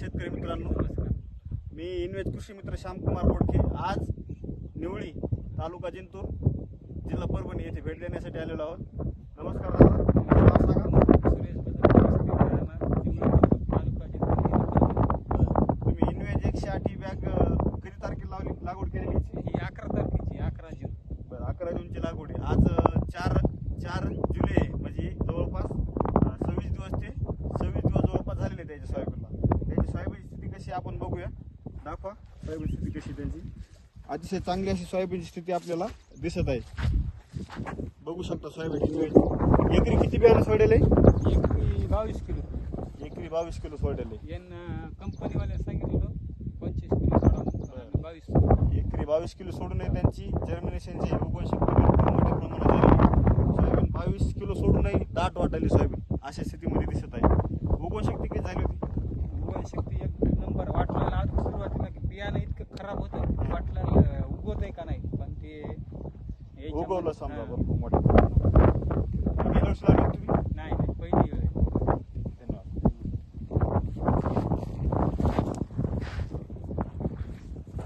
शेतकरी मित्रांनो मी इन्वेज कृषी मित्र श्यामकुमार बोडके. आज निवळी तालुका जिंतूर जिल्हा परभणी येथे भेट देण्यासाठी आलेलो आहोत. नमस्कार तुम्ही इन्वेज एकशे आठ बॅग कधी तारखेला लावली लागवड केलेली? ही अकरा तारखेची अकरा जून. बरं अकरा जूनची लागवड आज चार चार जुलै. म्हणजे जवळपास सव्वीस दिवस ते सव्वीस दिवस जवळपास झालेले त्याची सोयाबीनची स्थिती कशी आपण बघूया. दाखवा. सोयाबीन स्थिती कशी त्यांची. अतिशय चांगली अशी सोयाबीनची स्थिती आपल्याला दिसत आहे. बघू शकता सोयाबीन इन्व्हेज एकरी किती बियाणं सोडले एक बावीस किलो. एकरी बावीस किलो सोडले यान कंपनीवाल्या सांगितलं पंचवीस किलो बावीस एकरी बावीस किलो सोडून त्यांची. जर्मिनेशनची उगवण शक्ती मोठ्या प्रमाणात. सोयाबीन बावीस किलो सोडूनही दाट वाटायली सोयाबीन भोगवलं समजा भरपूर मोठ्या